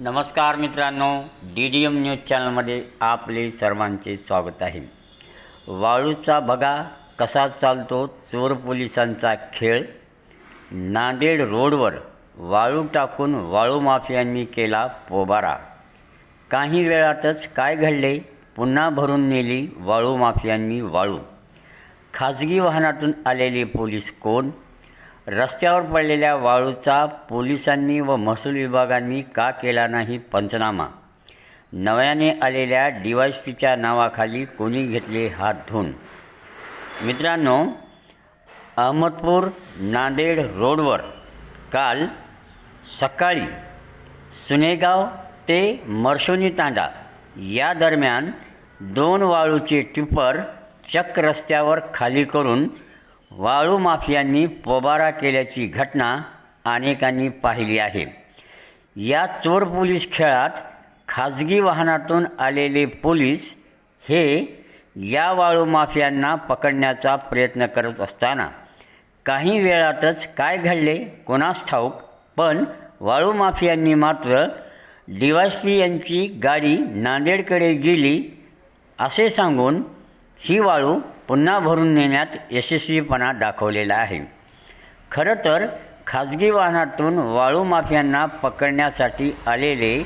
नमस्कार मित्रांनो D D M news चॅनलमध्ये आपले सर्वांचे स्वागत आहे. वाळूचा बघा कसा चालतो चोर पोलिसांचा खेळ? नांदेड रोडवर वाळू टाकून वाळू माफियांनी केला पोबारा. काही वेळातच काय घडले? पुन्हा भरून नेली वाळू माफियांनी वाळू. खाजगी वाहनातून आलेले पोलीस कोण? रस्त्यावर पडलेल्या वाळूचा पोलिसांनी व महसूल विभागांनी का केला नाही पंचनामा? नव्याने आलेल्या डी वाय पीच्या नावाखाली कोणी घेतले हात धुवून? मित्रांनो अहमदपूर नांदेड रोडवर काल सकाळी सुनेगाव ते मर्शोनी तांडा या दरम्यान दोन वाळूचे टिपर चक्क रस्त्यावर खाली करून वाळू माफियांनी पोबारा केल्याची घटना अनेकांनी पाहिली आहे. या चोर पोलीस खेळात खाजगी वाहनातून आलेले पोलीस हे या वाळू माफियांना पकडण्याचा प्रयत्न करत असताना काही वेळातच काय घडले कोणास ठाऊक पण वाळू माफियांनी मात्र डी पी यांची गाडी नांदेडकडे गेली असे सांगून ही वाळू पुन्हा भरून नेण्यात यशस्वीपणा दाखवलेला आहे. खरं तर खाजगी वाहनातून वाळू माफियांना पकडण्यासाठी आलेले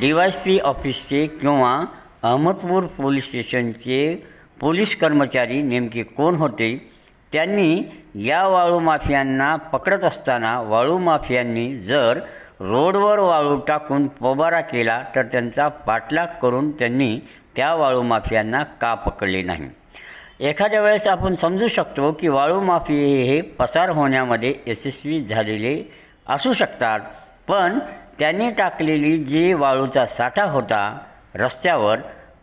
डी वाय पी ऑफिसचे किंवा अहमदपूर पोलीस स्टेशनचे पोलीस कर्मचारी नेमके कोण होते? त्यांनी या वाळू माफियांना पकडत असताना वाळू माफियांनी जर रोडवर वाळू टाकून पोबारा केला तर त्यांचा पाठलाग करून त्यांनी त्या वाळू माफियांना का पकडले नाही? एखाद्या वेळेस आपण समजू शकतो की वाळू माफी हे पसार होण्यामध्ये यशस्वी झालेले असू शकतात पण त्यांनी टाकलेली जी वाळूचा साठा होता रस्त्यावर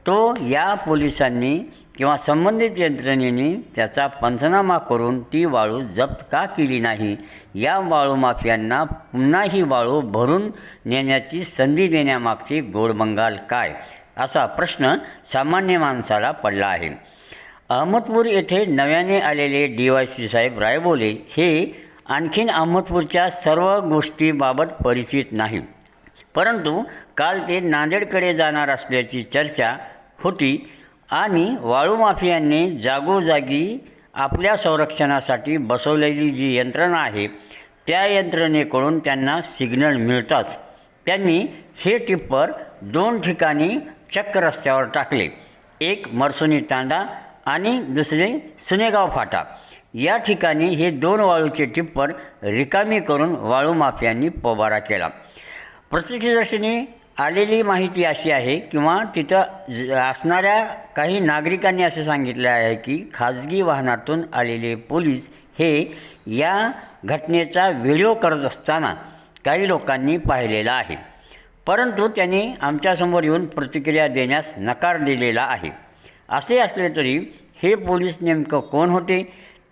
तो या पोलिसांनी किंवा संबंधित यंत्रणेने त्याचा पंचनामा करून ती वाळू जप्त का केली नाही या वाळू माफियांना पुन्हा ही वाळू भरून नेण्याची संधी देण्यामागची गोडबंगाल काय असा प्रश्न सामान्य माणसाला पडला आहे. अहमदपूर येथे नव्याने आलेले डी वाय सी साहेब रायबोले हे आणखीन अहमदपूरच्या सर्व गोष्टीबाबत परिचित नाही परंतु काल ते नांदेडकडे जाणार असल्याची चर्चा होती आणि वाळू माफियांनी जागोजागी आपल्या संरक्षणासाठी बसवलेली जी यंत्रणा आहे त्या यंत्रणेकडून त्यांना सिग्नल मिळताच त्यांनी हे टिप्पर दोन ठिकाणी चक्क रस्त्यावर टाकले. एक मरसुनी तांडा आणि दुसरे सुनेगाव फाटा. या ठिकाणी हे दोन वाळूचे टिप्पर रिकामी करून वाळू माफियांनी पोबारा केला. प्रत्यक्षदर्शनी आलेली माहिती अशी आहे किंवा तिथं ज- असणाऱ्या काही नागरिकांनी असे सांगितले आहे की खाजगी वाहनातून आलेले पोलीस हे या घटनेचा व्हिडिओ करत असताना काही लोकांनी पाहिलेला आहे. परंतु त्यांनी आमच्यासमोर येऊन प्रतिक्रिया देण्यास नकार दिलेला आहे. असे असले तरी हे पोलीस नेमकं कोण होते?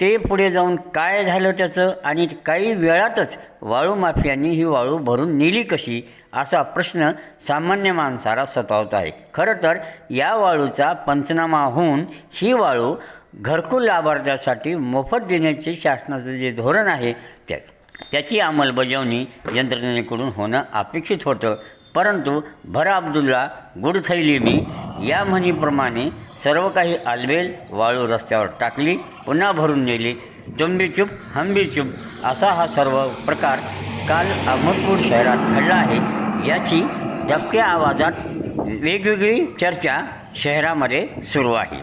ते पुढे जाऊन काय झालं त्याचं? आणि काही वेळातच वाळू माफियांनी ही वाळू भरून नेली कशी? असा प्रश्न सामान्य माणसाला सतावत आहे. खरं तर या वाळूचा पंचनामा होऊन ही वाळू घरकुल लाभार्थ्यासाठी मोफत देण्याचे शासनाचं जे धोरण आहे त्या त्याची अंमलबजावणी यंत्रणेकडून होणं अपेक्षित होतं. परंतु भर अब्दुल्ला गुडथैली मी या म्हणीप्रमाणे सर्व काही आलबेल वाळू रस्त्यावर टाकली पुन्हा भरून नेली. तुंबी चूप हंबी असा हा सर्व प्रकार काल अहमदपूर शहरात घडला आहे. याची धबक्या आवाजात वेगवेगळी चर्चा शहरामध्ये सुरू आहे.